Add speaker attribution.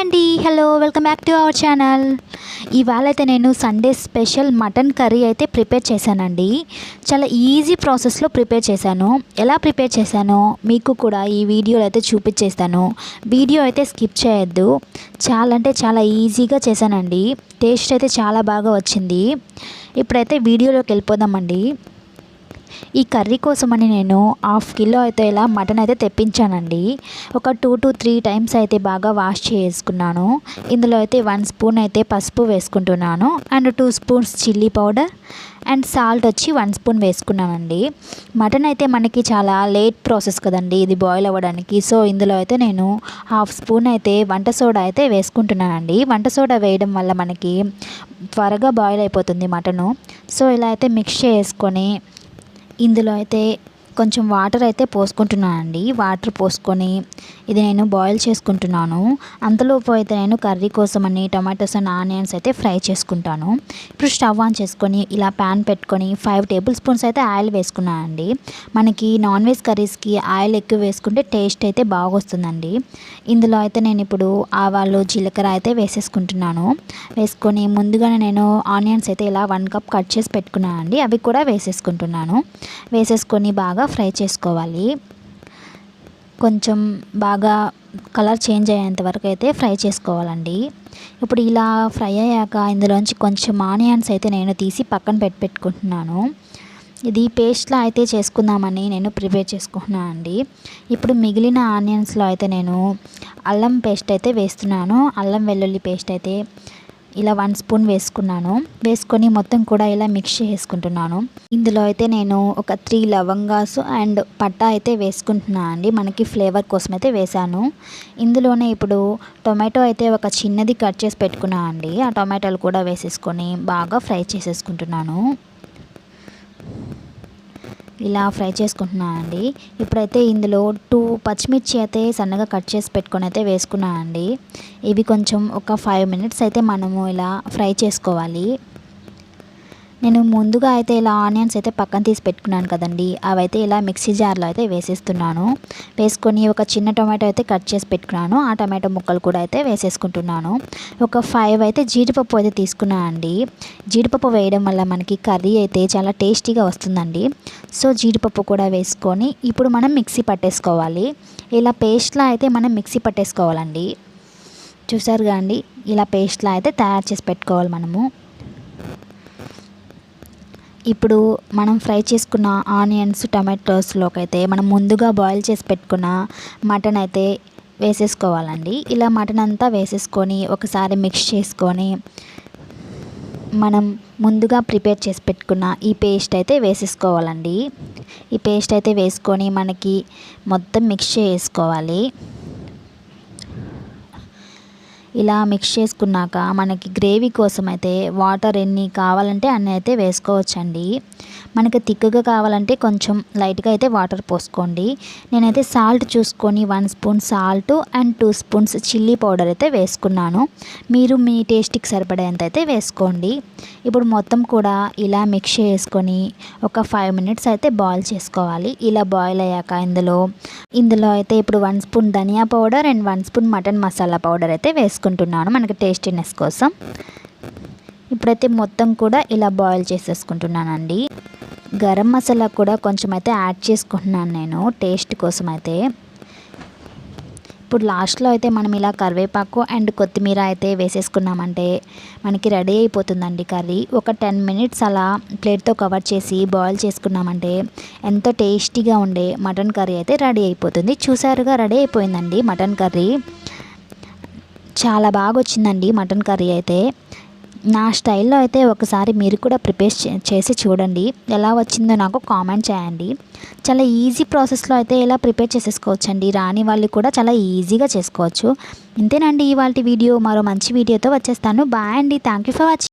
Speaker 1: అండి. Hello welcome back to our channel ఇవాళ అయితే నేను సండే స్పెషల్ మటన్ కర్రీ అయితే ప్రిపేర్ చేశానండి. చాలా ఈజీ ప్రాసెస్లో ప్రిపేర్ చేశాను. ఎలా ప్రిపేర్ చేశానో మీకు కూడా ఈ వీడియోలో అయితే చూపించేస్తాను. వీడియో అయితే స్కిప్ చేయొద్దు. చాలా అంటే చాలా ఈజీగా చేశానండి. టేస్ట్ అయితే చాలా బాగా వచ్చింది. ఇప్పుడైతే వీడియోలోకి వెళ్ళిపోదామండి. ఈ కర్రీ కోసమని నేను హాఫ్ కిలో అయితే ఇలా మటన్ అయితే తెప్పించానండి. ఒక టూ టు త్రీ టైమ్స్ అయితే బాగా వాష్ చేసుకున్నాను. ఇందులో అయితే వన్ స్పూన్ అయితే పసుపు వేసుకుంటున్నాను. And two spoons chilli powder and salt వచ్చి వన్ స్పూన్ వేసుకున్నానండి. మటన్ అయితే మనకి చాలా లేట్ ప్రాసెస్ కదండి. ఇది బాయిల్ అవ్వడానికి. సో ఇందులో అయితే నేను హాఫ్ స్పూన్ అయితే వంట సోడా అయితే వేసుకుంటున్నానండి. వంట సోడా వేయడం వల్ల మనకి త్వరగా బాయిల్ అయిపోతుంది మటను. సో ఇలా అయితే మిక్స్ చేసుకొని ఇందులో అయితే కొంచెం వాటర్ అయితే పోసుకుంటున్నానండి. వాటర్ పోసుకొని ఇది నేను బాయిల్ చేసుకుంటున్నాను. అంతలోపు అయితే నేను కర్రీ కోసం అని టమాటోస్ అండ్ ఆనియన్స్ అయితే ఫ్రై చేసుకుంటాను. ఇప్పుడు స్టవ్ ఆన్ చేసుకొని ఇలా ప్యాన్ పెట్టుకొని ఫైవ్ టేబుల్ స్పూన్స్ అయితే ఆయిల్ వేసుకున్నానండి. మనకి నాన్ వెజ్ కర్రీస్కి ఆయిల్ ఎక్కువ వేసుకుంటే టేస్ట్ అయితే బాగా వస్తుందండి ఇందులో అయితే నేను ఇప్పుడు ఆవాలు జీలకర్ర అయితే వేసేసుకుంటున్నాను. వేసుకొని ముందుగానే నేను ఆనియన్స్ అయితే ఇలా వన్ కప్ కట్ చేసి పెట్టుకున్నానండి. అవి కూడా వేసేసుకుంటున్నాను. వేసేసుకొని బాగా ఫ్రై చేసుకోవాలి. కొంచెం బాగా కలర్ చేంజ్ అయ్యేంత వరకు అయితే ఫ్రై చేసుకోవాలండి. ఇప్పుడు ఇలా ఫ్రై అయ్యాక ఇందులోంచి కొంచెం ఆనియన్స్ అయితే నేను తీసి పక్కన పెట్టి పెట్టుకుంటున్నాను. ఇది పేస్ట్లా అయితే చేసుకుందామని నేను ప్రిపేర్ చేసుకుంటున్నాను అండి. ఇప్పుడు మిగిలిన ఆనియన్స్లో అయితే నేను అల్లం పేస్ట్ అయితే వేస్తున్నాను. అల్లం వెల్లుల్లి పేస్ట్ అయితే ఇలా వన్ స్పూన్ వేసుకున్నాను. వేసుకొని మొత్తం కూడా ఇలా మిక్స్ చేసుకుంటున్నాను. ఇందులో అయితే నేను ఒక త్రీ లవంగాస్ అండ్ పట్టా అయితే వేసుకుంటున్నాను అండి. మనకి ఫ్లేవర్ కోసం అయితే వేసాను ఇందులోనే ఇప్పుడు టొమాటో అయితే ఒక చిన్నది కట్ చేసి పెట్టుకున్నాను అండి. ఆ టొమాటోలు కూడా వేసేసుకొని బాగా ఫ్రై చేసేసుకుంటున్నాను. ఇలా ఫ్రై చేసుకుంటున్నానండి. ఇప్పుడైతే ఇందులో టూ పచ్చిమిర్చి అయితే సన్నగా కట్ చేసి పెట్టుకొని అయితే వేసుకున్నానండి. ఇవి కొంచెం ఒక ఫైవ్ మినిట్స్ అయితే మనము ఇలా ఫ్రై చేసుకోవాలి. నేను ముందుగా అయితే ఇలా ఆనియన్స్ అయితే పక్కన తీసి పెట్టుకున్నాను కదండి. అవైతే ఇలా మిక్సీ జార్లో అయితే వేసేస్తున్నాను. వేసుకొని ఒక చిన్న టొమాటో అయితే కట్ చేసి పెట్టుకున్నాను. ఆ టమాటో ముక్కలు కూడా అయితే వేసేసుకుంటున్నాను. ఒక ఫైవ్ అయితే జీడిపప్పు అయితే తీసుకున్నాను అండి. జీడిపప్పు వేయడం వల్ల మనకి కర్రీ అయితే చాలా టేస్టీగా వస్తుందండి. సో జీడిపప్పు కూడా వేసుకొని ఇప్పుడు మనం మిక్సీ పట్టేసుకోవాలి. ఇలా పేస్ట్లా అయితే మనం మిక్సీ పట్టేసుకోవాలండి. చూసారుగా అండి? ఇలా పేస్ట్లా అయితే తయారు చేసి పెట్టుకోవాలి మనము. ఇప్పుడు మనం ఫ్రై చేసుకున్న ఆనియన్స్ టమాటోస్లోకి అయితే మనం ముందుగా బాయిల్ చేసి పెట్టుకున్న మటన్ అయితే వేసేసుకోవాలండి. ఇలా మటన్ అంతా వేసేసుకొని ఒకసారి మిక్స్ చేసుకొని మనం ముందుగా ప్రిపేర్ చేసి పెట్టుకున్న ఈ పేస్ట్ అయితే వేసేసుకోవాలండి. ఈ పేస్ట్ అయితే వేసుకొని మనకి మొత్తం మిక్స్ చేసుకోవాలి. ఇలా మిక్స్ చేసుకున్నాక మనకి గ్రేవీ కోసం అయితే వాటర్ ఎన్ని కావాలంటే అన్ని అయితే వేసుకోవచ్చండి. మనకి తిక్కుగా కావాలంటే కొంచెం లైట్గా అయితే వాటర్ పోసుకోండి. నేనైతే సాల్ట్ చూసుకొని one spoon salt and two spoons chilli powder అయితే వేసుకున్నాను. మీరు మీ టేస్ట్కి సరిపడేంత అయితే వేసుకోండి. ఇప్పుడు మొత్తం కూడా ఇలా మిక్స్ చేసుకొని ఒక ఫైవ్ మినిట్స్ అయితే బాయిల్ చేసుకోవాలి. ఇలా బాయిల్ అయ్యాక ఇందులో ఇందులో అయితే ఇప్పుడు one spoon dhaniya powder and one spoon mutton masala powder అయితే వేసుకుంటున్నాను మనకి టేస్టీనెస్ కోసం. ఇప్పుడైతే మొత్తం కూడా ఇలా బాయిల్ చేసేసుకుంటున్నానండి. గరం మసాలా కూడా కొంచెం అయితే యాడ్ చేసుకుంటున్నాను నేను టేస్ట్ కోసం అయితే ఇప్పుడు లాస్ట్లో అయితే మనం ఇలా కరివేపాకు అండ్ కొత్తిమీర అయితే వేసేసుకున్నామంటే మనకి రెడీ అయిపోతుందండి కర్రీ. ఒక టెన్ మినిట్స్ అలా ప్లేట్తో కవర్ చేసి బాయిల్ చేసుకున్నామంటే ఎంతో టేస్టీగా ఉండే మటన్ కర్రీ అయితే రెడీ అయిపోతుంది. చూసారుగా రెడీ అయిపోయిందండి మటన్ కర్రీ. చాలా బాగా వచ్చిందండి మటన్ కర్రీ అయితే. నా స్టైల్లో అయితే ఒకసారి మీరు కూడా ప్రిపేర్ చేసి చూడండి. ఎలా వచ్చిందో నాకు కామెంట్ చేయండి. చాలా ఈజీ ప్రాసెస్లో అయితే ఇలా ప్రిపేర్ చేసేసుకోవచ్చండి. రాని వాళ్ళు కూడా చాలా ఈజీగా చేసుకోవచ్చు. ఇంతేనండి ఇవాళ వీడియో. మరో మంచి వీడియోతో వచ్చేస్తాను. బాయ్ అండి. Thank you for watching